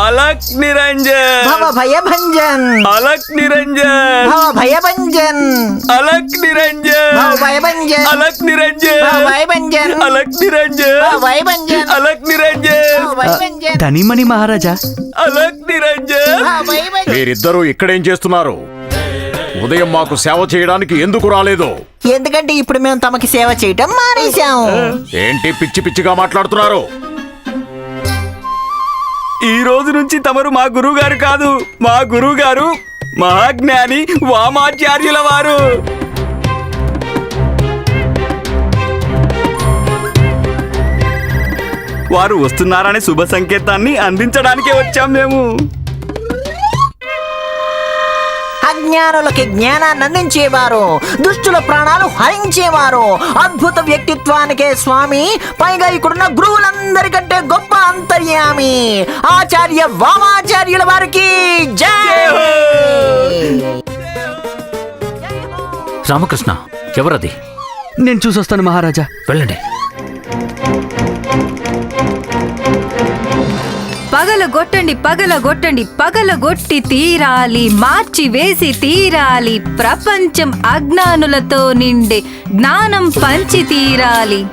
అలక్ నిరంజన్ భవ భయభంజన్ అలక్ నిరంజన్ భవ భయభంజన్ అలక్ నిరంజన్ భవ భయభంజన్ అలక్ నిరంజన్ భవ భయభంజన్ అలక్ నిరంజన్ భవ భయభంజన్ అలక్ నిరంజన్ భవ భయభంజన్ ధనిమణి మహారాజా అలక్ నిరంజన్ మీరిద్దరూ ఇక్కడేం చేస్తున్నారు? ఉదయం మాకు సేవ చేయడానికి ఎందుకు రాలేదు? ఎందుకంటే ఇప్పుడు మేము తమకి సేవ చేయటం మానేశాము ఏంటి పిచ్చి పిచ్చిగా మాట్లాడుతున్నారు? ఈ రోజు నుంచి తమరు మా గురువుగారు కాదు మా గురువుగారు మహాజ్ఞాని వామాచార్యుల వారు. వారు వస్తున్నారనే శుభ సంకేతాన్ని అందించడానికే వచ్చాం మేము. అజ్ఞానులకి జ్ఞానాన్ని అందించేవారు. దుష్టుల ప్రాణాలు హరించేవారు. అద్భుత వ్యక్తిత్వానికే స్వామి పైగా ఇక్కడున్న గురువులందరికంటే గొప్ప అంతర్యామి. ఆచార్య వామాచార్యుల వారికి జై రామకృష్ణ ఎవరది? నేను చూసొస్తాను మహారాజా. వెళ్ళండి. పగలగొట్టండి పగలగొట్టండి పగలగొట్టి తీరాలి మార్చి వేసి తీరాలి ప్రపంచం అజ్ఞానులతో నిండే జ్ఞానం పంచి తీరాలి.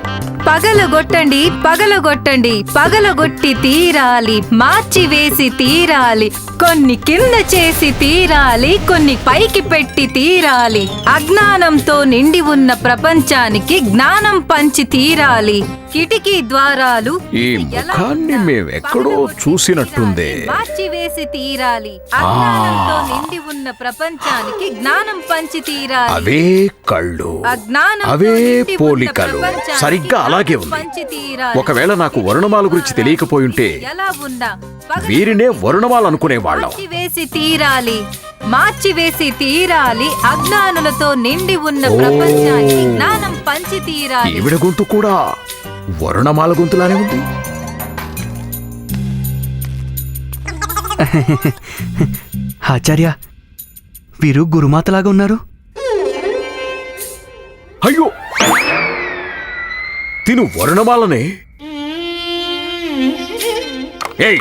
పగలగొట్టండి పగలగొట్టండి పగలగొట్టి తీరాలి మార్చి వేసి తీరాలి కొన్ని కింద చేసి తీరాలి కొన్ని పైకి పెట్టి తీరాలి. అజ్ఞానంతో నిండి ఉన్న ప్రపంచానికి జ్ఞానం పంచి తీరాలి. కిటికీ ద్వారాలు ఈ ముఖాన్ని మేమెక్కడో చూసినట్టుందే. మార్చి వేసి తీరాలి. అజ్ఞానంతో నిండి ఉన్న ప్రపంచానికి జ్ఞానం పంచి తీరాలి. అవే కళ్ళు అజ్ఞానంతో అవే పోలికలు. సరిగ్గా అలాగే ఉంది. ఒకవేళ నాకు వరుణమాల గురించి తెలియకపోయుంటే ఎలా ఉన్నా వీరినే వరుణమాల అనుకునేవాళ్ళం. మార్చి వేసి తీరాలి. మార్చి వేసి తీరాలి. అజ్ఞానులతో నిండి ఉన్న. ప్రపంచానికి జ్ఞానం పంచి తీరాలి. ఈవిడ గొంతు కూడా వరుణమాల గొంతులానే ఉంది. ఆచార్య వీరు గురుమాతలాగా ఉన్నారు. అయ్యో! తిను వరుణమాలనే. ఏయ్!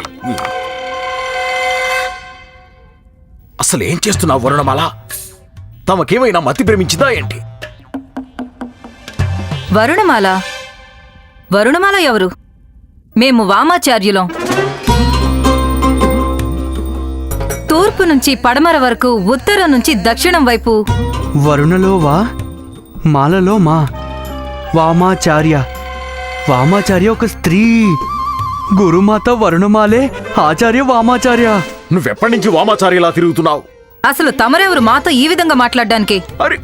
అసలు ఏం చేస్తున్నావు వరుణమాల? తమకేమైనా మతి ప్రేమించిందా ఏంటి? వరుణమాల వరుణమాల ఎవరు? మేము వామాచార్యులం. తూర్పు నుంచి పడమర వరకు ఉత్తరం నుంచి దక్షిణం వైపు. వరుణలో వా మాలలో మా వామాచార్య. వామాచార్య ఒక స్త్రీ. గురుమాత వరుణమాలే ఆచార్య వామాచార్య. నువ్వెప్పటి నుంచి వామాచార్యలా తిరుగుతున్నావు? అసలు తమరెవరు మాతో ఈ విధంగా మాట్లాడడానికి? అరే!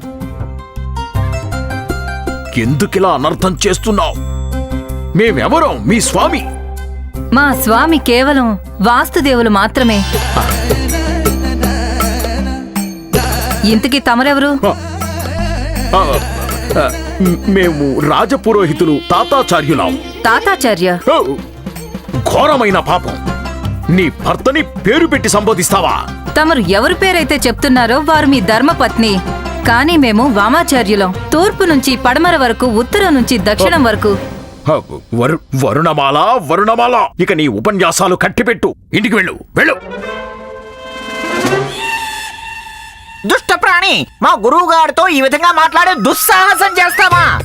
ఎందుకిలా అనర్థం చేస్తున్నావు? మేమెవరం? మీ స్వామి. మా స్వామి కేవలం వాస్తుదేవులు మాత్రమే. ఇంతకీ తమరెవరు? ఆ, ఆ, మేము రాజపురోహితులు తాతాచార్యులాం. తాతాచార్య? ఓ, ఘోరమైన పాపం. నీ భర్తని పేరు పెట్టి సంబోధిస్తావా? తమరు ఎవరి పేరైతే చెప్తున్నారో వారు మీ ధర్మపత్ని. కానీ మేము వామాచార్యులం. తూర్పు నుంచి పడమర వరకు ఉత్తరం నుంచి దక్షిణం వరకు. వరు- వరుణమాల వరుణమాల. ఇక నీ ఉపన్యాసాలు కట్టిపెట్టు. ఇంటికి వెళ్ళు వెళ్ళు. దుష్ట ప్రాణి మా గురువు గారితో ఈ విధంగా మాట్లాడే దుస్సాహసం చేస్తావా?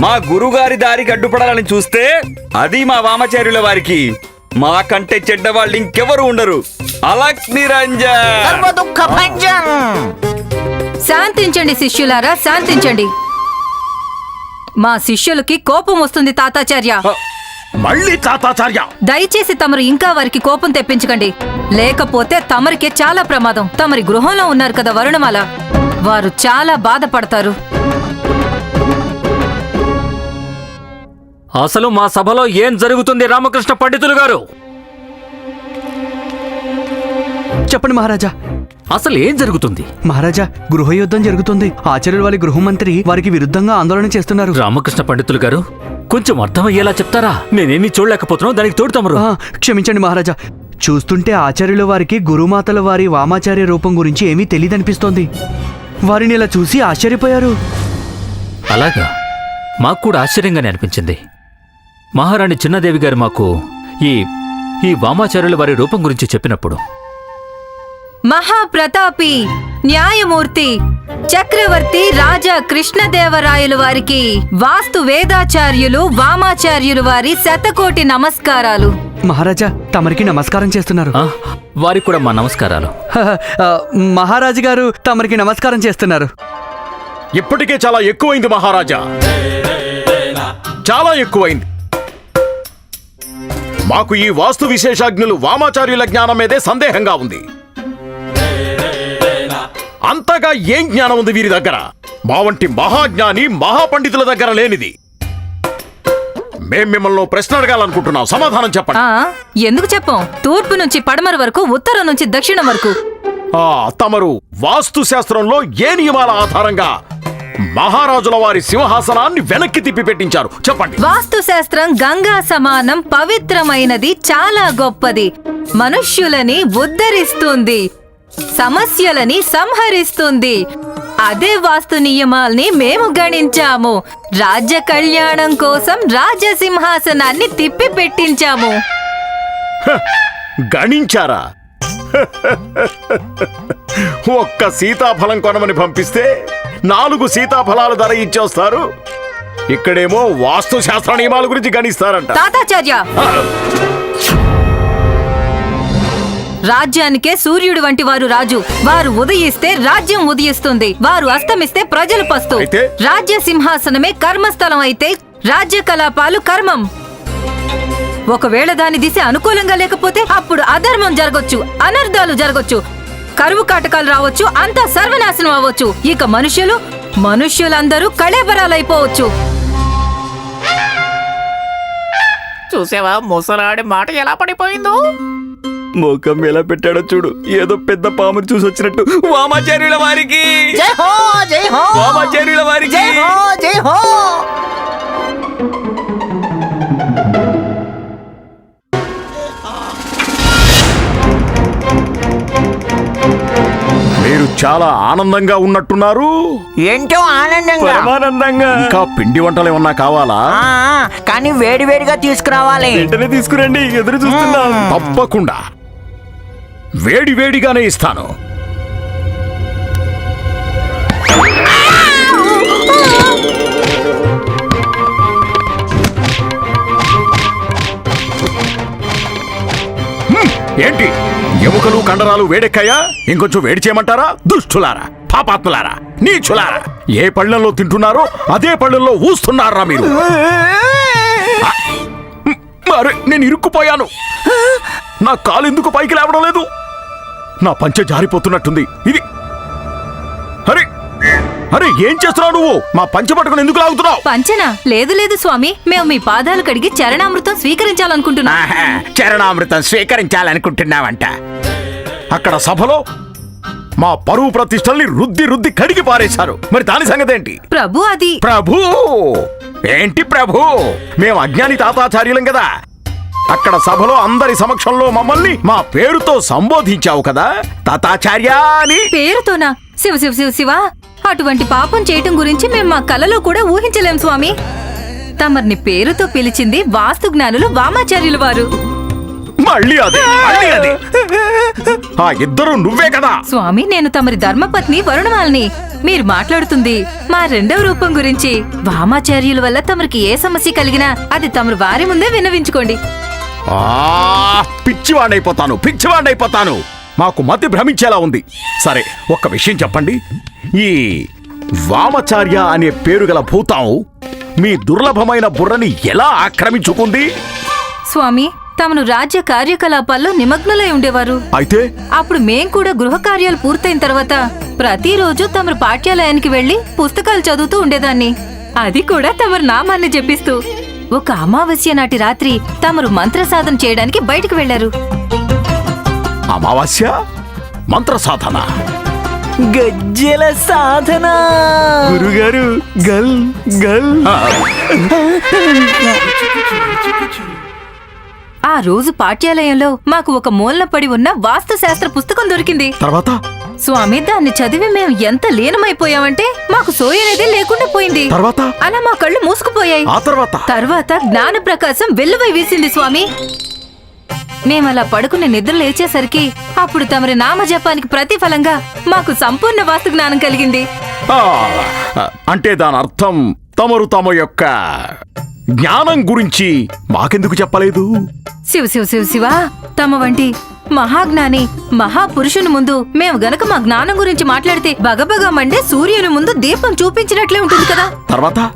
మా గురుగారి దారికి అడ్డుపడాలని చూస్తే అది మా వామాచార్యుల వారికి మా కంటే చెడ్డ వాళ్ళు ఇంకెవరు ఉండరు అలక్ నిరంజన్ శాంతించండి శిష్యులారా శాంతించండి. మా శిష్యులకి కోపం వస్తుంది తాతాచార్య. మళ్ళీ తాతాచార్య. దయచేసి తమరు ఇంకా వారికి కోపం తెప్పించకండి. లేకపోతే తమరికే చాలా ప్రమాదం. తమరి గృహంలో ఉన్నారు కదా వరుణమాల. వారు చాలా బాధపడతారు. అసలు మా సభలో ఏం జరుగుతుంది రామకృష్ణ పండితులు గారు? చెప్పండి మహారాజా. అసలు ఏం జరుగుతుంది? మహారాజా గృహయుద్ధం జరుగుతుంది. ఆచార్యుల వారి గృహమంత్రి వారికి విరుద్ధంగా ఆందోళన చేస్తున్నారు. రామకృష్ణ పండితులు గారు కొంచెం అర్థమయ్యేలా చెప్తారా? నేనేమీ చూడలేకపోతున్నావు దానికి తోడు తమరు. ఆ, క్షమించండి మహారాజా. చూస్తుంటే ఆచార్యుల వారికి గురుమాతల వారి వామాచార్య రూపం గురించి ఏమీ తెలియదనిపిస్తోంది. వారిని ఇలా చూసి ఆశ్చర్యపోయారు. అలాగా. మాకు కూడా ఆశ్చర్యంగానే అనిపించింది. మహారాణి చిన్నదేవి గారు మాకు ఈ ఈ వామాచార్యుల వారి రూపం గురించి చెప్పినప్పుడు. మహాప్రతాపి న్యాయమూర్తి చక్రవర్తి రాజా కృష్ణదేవరాయలు వారికి వాస్తు వేదాచార్యులు వామాచార్యులు వారి శతకోటి నమస్కారాలు. మహారాజా తమరికి నమస్కారం చేస్తున్నారు. ఆ, వారికి కూడా మా నమస్కారాలు. ఆ, మహారాజు గారు తమరికి నమస్కారం చేస్తున్నారు. ఇప్పటికే చాలా ఎక్కువైంది మహారాజా. చాలా ఎక్కువైంది. మాకు ఈ వాస్తు విశేషజ్ఞులు వామాచార్యుల జ్ఞానం మీదే సందేహంగా ఉంది. అంతగా ఏం జ్ఞానం ఉంది వీరి దగ్గర? మా వంటి మహాజ్ఞాని మహాపండితుల దగ్గర లేనిది. మేం మిమ్మల్ని ప్రశ్న అడగాలనుకుంటున్నాం. సమాధానం చెప్పండి. ఎందుకు చెప్పం? తూర్పు నుంచి పడమర వరకు ఉత్తరం నుంచి దక్షిణం వరకు. ఆ తమరు వాస్తు శాస్త్రంలో ఏ నియమాల ఆధారంగా మహారాజుల వారి సింహాసనాన్ని వెనక్కి తిప్పి పెట్టించారు? చెప్పండి. వాస్తు శాస్త్రం గంగా సమానం పవిత్రమైనది చాలా గొప్పది. మనుష్యులని ఉద్ధరిస్తుంది. సమస్యలని సంహరిస్తుంది. అదే వాస్తు నియమాల్ని మేము గణించాము. రాజ్య కళ్యాణం కోసం రాజసింహాసనాన్ని తిప్పి పెట్టించాము గణించారా? ఒక్క సీతాఫలం కొనమని పంపిస్తే నాలుగు సీతాఫలాల ధర ఇచ్చేస్తారు ఇక్కడేమో వాస్తు శాస్త్ర నియమాల గురించి గణిస్తారంట. తాతాచార్య! రాజ్యానికే సూర్యుడు వంటి వారు రాజు. వారు ఉదయిస్తే రాజ్యం ఉదయిస్తుంది. వారు అస్తమిస్తే ప్రజలు పస్తు. అయితే? రాజ్య సింహాసనమే కర్మస్థలం అయితే రాజ్య కలాపాలు కర్మం. ఒకవేళ దాని దిశ అనుకూలంగా లేకపోతే అప్పుడు అధర్మం జరగొచ్చు అనర్థాలు జరగొచ్చు. కరువు కాటకాలు రావచ్చు అంతా సర్వనాశనం అవ్వచ్చు. ఇక మనుష్యులు మనుష్యులందరూ కళేబరాలైపోవచ్చు. చూసావా? ముసలాడి మాట ఎలా పడిపోయిందో? ముఖం ఎలా పెట్టాడో చూడు. ఏదో పెద్ద పాము చూసి వచ్చినట్టు. వామాచార్యుల వారికి! జై హో జై హో! వామాచార్యుల వారికి! జై హో జై హో! మీరు చాలా ఆనందంగా ఉన్నట్టున్నారు. ఏంటో ఆనందంగా? పరమానందంగా. ఇంకా పిండి వంటలు ఏమన్నా కావాలా? ఆ, కానీ వేడి వేడిగా తీసుకురావాలి. వెంటనే తీసుకురండి ఎదురు చూస్తున్నాం. తప్పకుండా. వేడి వేడిగానే ఇస్తాను. ఏంటి? ఎముకలు కండరాలు వేడెక్కాయా? ఇంకొంచెం వేడి చేయమంటారా? దుష్టులారా పాపాత్ములారా నీచులారా. ఏ పళ్ళల్లో తింటున్నారో అదే పళ్ళల్లో ఊస్తున్నారా మీరు? మరి నేను ఇరుక్కుపోయాను. నా కాలు ఎందుకు పైకి లేవడం లేదు? నా పంచె జారిపోతున్నట్టుంది. ఇది. అరే అరే ఏం చేస్తున్నావు నువ్వు? మా పంచె పట్టుకుని ఎందుకు లాగుతున్నావు? పంచనా? లేదు లేదు స్వామి. మేము మీ పాదాలు కడిగి చరణామృతం స్వీకరించాలనుకుంటున్నాం. ఆహా, చరణామృతం స్వీకరించాలనుకుంటున్నావంట. అక్కడ సభలో మా పరువు ప్రతిష్టల్ని రుద్ది రుద్ది కడిగి పారేశారు. మరి దాని సంగతి ఏంటి ప్రభు అది. ప్రభు! ఏంటి ప్రభు? మేము అజ్ఞాని తాతాచార్యులం కదా. అక్కడ సభలో అందరి సమక్షంలో మమ్మల్ని మా పేరుతో సంబోధించావు కదా తాతాచార్య అని. పేరుతోనా? శివ శివ శివ శివ. అటువంటి పాపం చేయటం గురించి మేము మా కలలో కూడా ఊహించలేం స్వామి. తమర్ని పేరుతో పిలిచింది వాస్తు జ్ఞానులు వామాచార్యులు వారు. మళ్ళీ అదే మళ్ళీ అదే. ఆ ఇద్దరు నువ్వే కదా. స్వామి నేను తమరి ధర్మపత్ని వరుణమాలిని. మీరు మాట్లాడుతుంది మా రెండవ రూపం గురించి. వామాచార్యుల వల్ల తమరికి ఏ సమస్య కలిగినా అది తమరు వారి ముందే విన్నవించుకోండి. పిచ్చివాడైపోతాను పిచ్చివాడైపోతాను. మాకు మతి భ్రమించేలా ఉంది. సరే ఒక్క విషయం చెప్పండి. ఈ వామచార్య అనే పేరు గల భూతం మీ దుర్లభమైన బుర్రని ఎలా ఆక్రమించుకుంది? స్వామి తమను రాజ్య కార్యకలాపాల్లో నిమగ్నులై ఉండేవారు. అయితే? అప్పుడు మేం కూడా గృహ కార్యాలు పూర్తయిన తర్వాత ప్రతిరోజు తమరు పాఠ్యాలయానికి వెళ్ళి పుస్తకాలు చదువుతూ ఉండేదాన్ని. అది కూడా తమరు నామాన్ని జపిస్తూ. ఒక అమావాస్య నాటి రాత్రి తమరు మంత్ర సాధన చేయడానికి బయటకు వెళ్ళారు అమావాస్య? మంత్ర సాధన గజ్జెల సాధన. గురుగారు గల్ గల్. ఆ, ఆ రోజు పాఠ్యాలయంలో మాకు ఒక మూలన పడి ఉన్న వాస్తు శాస్త్ర పుస్తకం దొరికింది. తర్వాత? స్వామి దాన్ని చదివి మేము ఎంత లీనమైపోయామంటే మాకు సోయనేది లేకుండా పోయింది. తర్వాత? అలా మా కళ్ళు మూసుకుపోయాయి. ఆ తర్వాత? తర్వాత జ్ఞాన ప్రకాశం వెల్లువై వీసింది స్వామి. మేమలా పడుకుని నిద్ర లేచేసరికి అప్పుడు తమరి నామజపానికి ప్రతిఫలంగా మాకు సంపూర్ణ వాస్తు జ్ఞానం కలిగింది. ఆ, అంటే దాని అర్థం తమరు తమ యొక్క జ్ఞానం గురించి మాకెందుకు చెప్పలేదు? శివ శివ శివ శివ తమ వంటి మహాజ్ఞాని మహాపురుషుని ముందు మేము గనక మా జ్ఞానం గురించి మాట్లాడితే బగబగా మండే సూర్యుని ముందు దీపం చూపించినట్లే ఉంటుంది కదా? తర్వాత?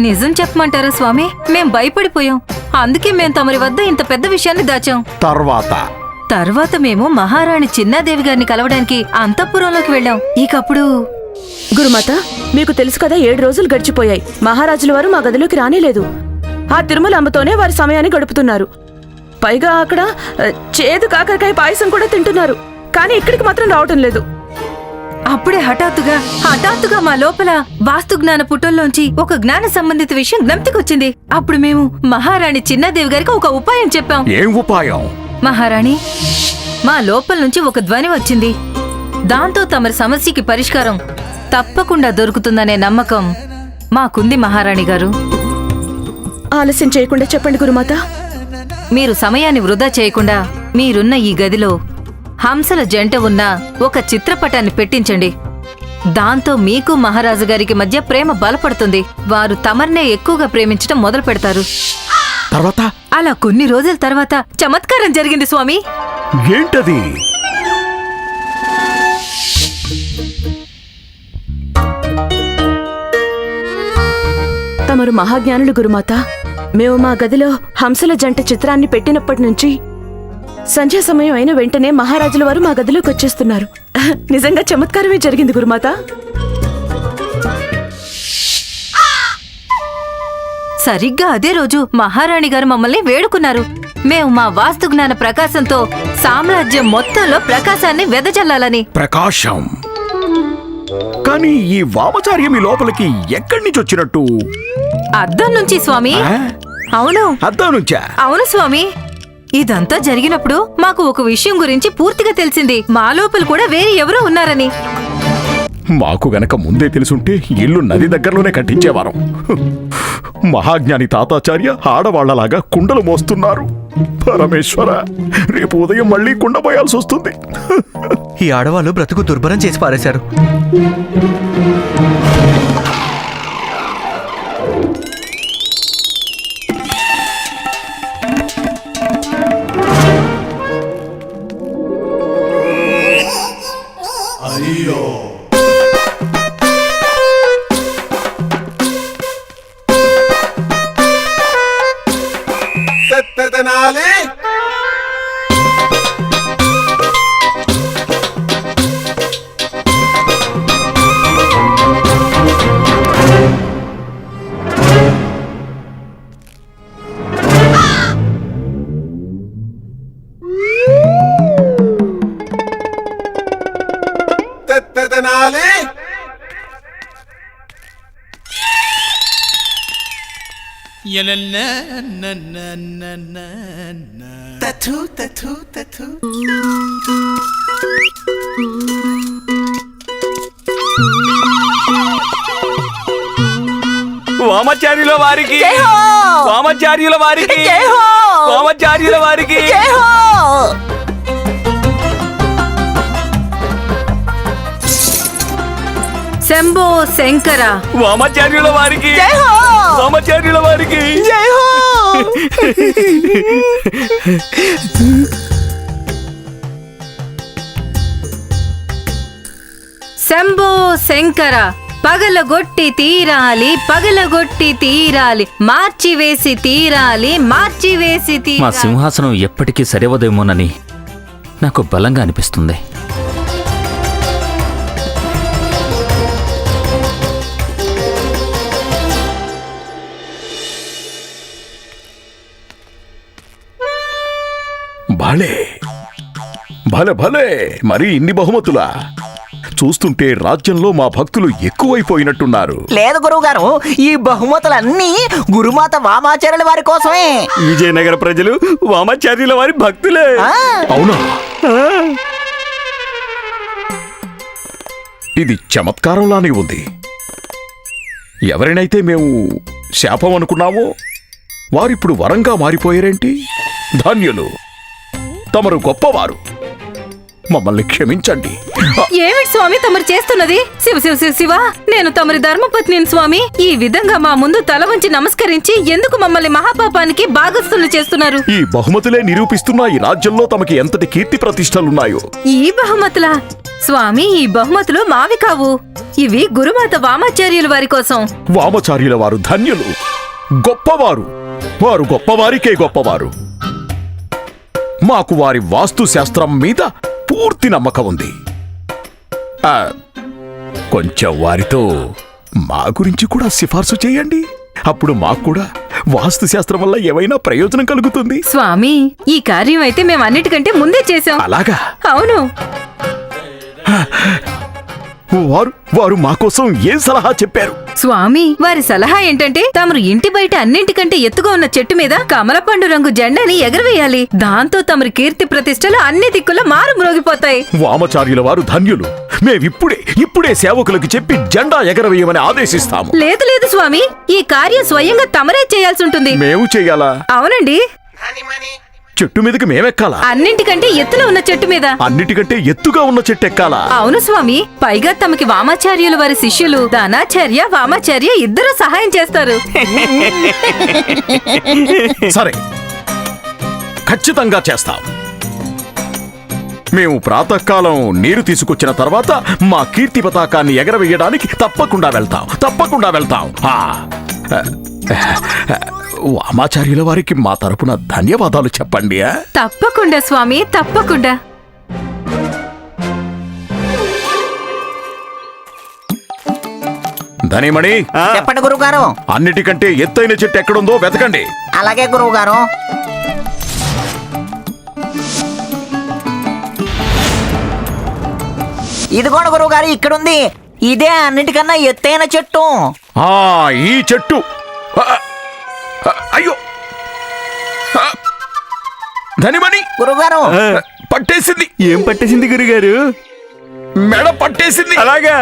నిజం చెప్పమంటారా స్వామి? మేం భయపడిపోయాం. అందుకే మేం తమరి వద్ద ఇంత పెద్ద విషయాన్ని దాచాం. తర్వాత? తర్వాత మేము మహారాణి చిన్నాదేవి గారిని కలవడానికి అంతఃపురంలోకి వెళ్ళాం. ఇకప్పుడు గురుమాత మీకు తెలుసు కదా ఏడు రోజులు గడిచిపోయాయి. మహారాజుల వారు మా గదిలోకి రానేలేదు. ఆ తిరుమల అమ్మతోనే వారి సమయాన్ని గడుపుతున్నారు. పైగా అక్కడ చేదు కాకరకాయ పాయసం కూడా తింటున్నారు. కానీ ఇక్కడికి మాత్రం రావటం లేదు. అప్పుడే హఠాత్తుగా హఠాత్తుగా మా లోపల వాస్తు జ్ఞాన పుటల్లోంచి ఒక జ్ఞాన సంబంధిత విషయం జ్ఞప్తికొచ్చింది. అప్పుడు మేము మహారాణి చిన్నాదేవి గారికి ఒక ఉపాయం చెప్పాం. ఏం ఉపాయం? మహారాణి మా లోపల నుంచి ఒక ధ్వని వచ్చింది. దాంతో తమరి సమస్యకి పరిష్కారం తప్పకుండా దొరుకుతుందనే నమ్మకం మాకుంది మహారాణి గారు. ఆలస్యం చేయకుండా చెప్పండి గురుమాత. మీరు సమయాన్ని వృధా చేయకుండా మీరున్న ఈ గదిలో హంసల జంట ఉన్న ఒక చిత్రపటాన్ని పెట్టించండి. దాంతో మీకు మహారాజు గారికి మధ్య ప్రేమ బలపడుతుంది. వారు తమర్నే ఎక్కువగా ప్రేమించడం మొదలు పెడతారు తర్వాత? అలా కొన్ని రోజుల తర్వాత చమత్కారం జరిగింది స్వామి. ఏంటది? తమరు మహాజ్ఞానులు గురుమాత మేము మా గదిలో హంసల జంట చిత్రాన్ని పెట్టినప్పటి నుంచి సంధ్యా సమయం అయిన వెంటనే మహారాజుల వారు మా గదిలోకి వచ్చేస్తున్నారు. నిజంగా చమత్కారమే జరిగింది గురుమాత. సరిగ్గా అదే రోజు మహారాణి గారు మమ్మల్ని వేడుకున్నారు. మేము మా వాస్తు జ్ఞాన ప్రకాశంతో సామ్రాజ్యం మొత్తంలో ప్రకాశాన్ని వెదజల్లాలని. ప్రకాశం. కానీ ఈ వామచార్య మీ లోపలికి ఎక్కడి నుంచి వచ్చినట్టు? అద్దం నుంచి స్వామి. ఆ? అవును. అద్దం నుంచా? అవును స్వామి. ఇదంతా జరిగినప్పుడు మాకు ఒక విషయం గురించి పూర్తిగా తెలిసింది. మా లోపల కూడా వేరే ఎవరో ఉన్నారని. మాకు గనక ముందే తెలుసుంటే ఇల్లు నది దగ్గరలోనే కట్టించేవారం. మహాజ్ఞాని తాతాచార్య ఆడవాళ్ళలాగా కుండలు మోస్తున్నారు. పరమేశ్వర రేపు ఉదయం మళ్ళీ కుండ పోయాల్సి వస్తుంది. ఈ ఆడవాళ్ళు బ్రతుకు దుర్భరం చేసి పారేశారు. Tattoo, tattoo, tattoo. వామాచార్యుల వారికి. వామాచార్యుల వారికి. వామాచార్యుల వారికి. శంభో శంకర. వామాచార్యుల వారికి. వామాచార్యుల వారికి. శంభో శంకర పగలగొట్టి తీరాలి పగలగొట్టి తీరాలి మార్చివేసి తీరాలి మార్చివేసి మా తీరాలి. సింహాసనం ఎప్పటికీ సరివదేమోనని నాకు బలంగా అనిపిస్తుంది. భలే. భలే భలే. మరి ఇన్ని బహుమతులా? చూస్తుంటే రాజ్యంలో మా భక్తులు ఎక్కువైపోయినట్టున్నారు. లేదు గురువుగారు ఈ బహుమతులన్నీ గురుమాత వామాచార్యుల వారి కోసమే. విజయనగర ప్రజలు వామాచార్యుల వారి భక్తులే. అవునా? ఇది చమత్కారంలానే ఉంది. ఎవరినైతే మేము శాపం అనుకున్నామో వారిప్పుడు వరంగా మారిపోయారేంటి? ధాన్యులు. తమరు గొప్పవారు. మమ్మల్ని క్షమించండి. ఏమిటి స్వామి తమరు చేస్తున్నది? శివ శివ శివ శివ. నేను తమరి ధర్మపత్నిని స్వామి. ఈ విధంగా మా ముందు తల వంచి నమస్కరించి ఎందుకు మమ్మల్ని మహాపాపానికి భాగస్థులు చేస్తున్నారు? ఈ బహుమతులే నిరూపిస్తున్న ఈ రాజ్యంలో తమకి ఎంతటి కీర్తి ప్రతిష్టలున్నాయో. ఈ బహుమతులా? స్వామి ఈ బహుమతులు మావి కావు. ఇవి గురుమాత వామాచార్యుల వారి కోసం. వామచార్యుల వారు ధన్యులు. గొప్పవారు. వారు గొప్పవారికే గొప్పవారు. మాకు వారి వాస్తు శాస్త్రం మీద పూర్తి నమ్మకం ఉంది. కొంచెం వారితో మా గురించి కూడా సిఫార్సు చేయండి. అప్పుడు మాకు కూడా వాస్తు శాస్త్రం వల్ల ఏవైనా ప్రయోజనం కలుగుతుంది. స్వామి ఈ కార్యం అయితే మేము అన్నిటికంటే ముందే చేశాం. అలాగా? అవును. వారు వారు మా కోసం ఏం సలహా చెప్పారు? స్వామి వారి సలహా ఏంటంటే తమరు ఇంటి బయట అన్నింటికంటే ఎత్తుగా ఉన్న చెట్టు మీద కమల పండు రంగు జెండాని ఎగరవేయాలి. దాంతో తమరి కీర్తి ప్రతిష్టలు అన్ని దిక్కుల మారు మ్రోగిపోతాయి. వామచార్యుల వారు ధన్యులు. మేమిప్పుడే ఇప్పుడే సేవకులకు చెప్పి జెండా ఎగరవేయమని ఆదేశిస్తాము. లేదు లేదు స్వామి ఈ కార్యం స్వయంగా తమరే చేయాల్సి ఉంటుంది. మేము చెయ్యాలా అవునండి. చెట్టు మీదకి మేమెక్కాలా? అన్నింటికంటే ఎత్తులో ఉన్న చెట్టు మీద. అన్నిటికంటే ఎత్తుగా ఉన్న చెట్టు ఎక్కాలా అవును స్వామి. పైగా తమకి వామాచార్యుల వారి శిష్యులు దానాచార్య వామాచార్య ఇద్దరు సహాయం చేస్తారు. సరే. ఖచ్చితంగా చేస్తాం. మేము ప్రాతకాలం నీరు తీసుకొచ్చిన తర్వాత మా కీర్తి పతాకాన్ని ఎగరవేయడానికి తప్పకుండా వెళ్తాం. తప్పకుండా వెళ్తాం. ఆ, వామాచార్యుల వారికి మా తరపున ధన్యవాదాలు చెప్పండి? తప్పకుండా స్వామి తప్పకుండా. ధనిమణి చెప్పండి గురువుగారు. అన్నిటికంటే ఎత్తైన చెట్టు ఎక్కడుందో వెతకండి. అలాగే గురువుగారు. ఇదిగోండి గురువుగారు ఇక్కడుంది. ఇదే అన్నిటికన్నా ఎత్తైన చెట్టు. ఆ ఈ చెట్టు. అయ్యో! ధనిమణి! గురువుగారు పట్టేసింది! ఏం పట్టేసింది గురుగారు? మెడ పట్టేసింది! అలాగా.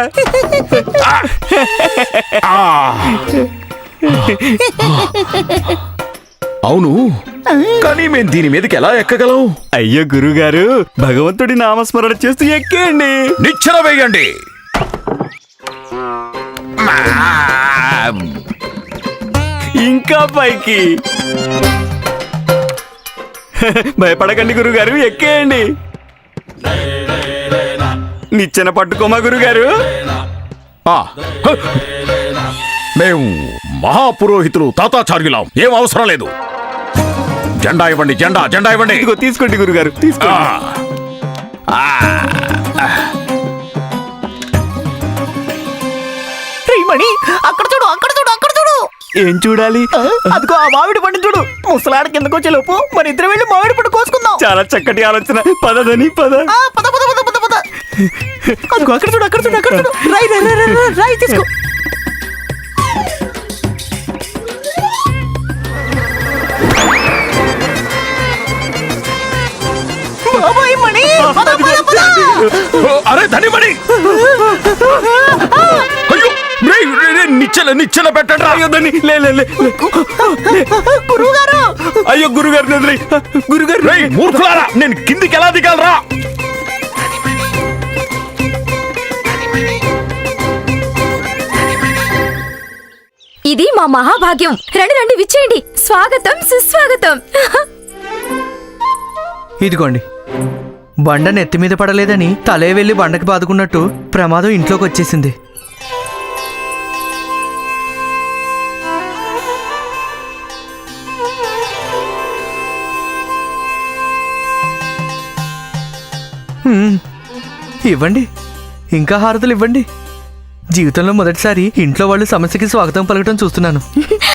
అవును. కానీ మేము దీని మీదకి ఎలా ఎక్కగలం? అయ్యో గురుగారు భగవంతుడి నామస్మరణ చేస్తూ ఎక్కేయండి. నిచ్చెన వేయండి. ఇంకా పైకి భయపడకండి గురుగారు ఎక్కేయండి నిచ్చెన పట్టుకోమా గురుగారు. మేము మహాపురోహితులు తాతాచార్యులం ఏం అవసరం లేదు జెండా ఇవ్వండి జెండా జెండా ఇవ్వండి ఇదిగో తీసుకోండి గురుగారు ఆ. తీసుకోండి ఆ. మణి అక్కడ ఏం చూడాలి? అదిగో ఆ మామిడి పండు చూడు. ముసలాడ కిందకు వచ్చే లోపు మన ఇద్దరు వెళ్ళి మామిడి పండు కోసుకుందాం. చాలా చక్కటి ఆలోచన. పదదని పద. ఆ, పద పద పద పద పద. అదిగో అక్కడ చూడు అక్కడ చూడు అక్కడ చూడు. రాయి రాయి రాయి, రాయి రాయి, రాయి తీసుకో. అరే ధనిమణి. నిచ్చెన నిచ్చెన పెట్టండి అయ్యో దాన్ని లే లే లే లే. గురువు గారు అయ్యో గురుగారు వదిలేయ్. గురుగారు! రేయ్ మూర్ఖులారా నేను కిందికి ఎలా దిగాలరా ఇది మా మహాభాగ్యం. రండి రండి విచ్చేయండి. స్వాగతం సుస్వాగతం. ఇదిగోండి. బండ నెత్తి మీద పడలేదని తలే వెళ్ళి బండకి బాదుకున్నట్టు ప్రమాదం ఇంట్లోకి వచ్చేసింది. ఇవ్వండి. ఇంకా హారతులు ఇవ్వండి. జీవితంలో మొదటిసారి ఇంట్లో వాళ్ళు సమస్యకి స్వాగతం పలకటం చూస్తున్నాను.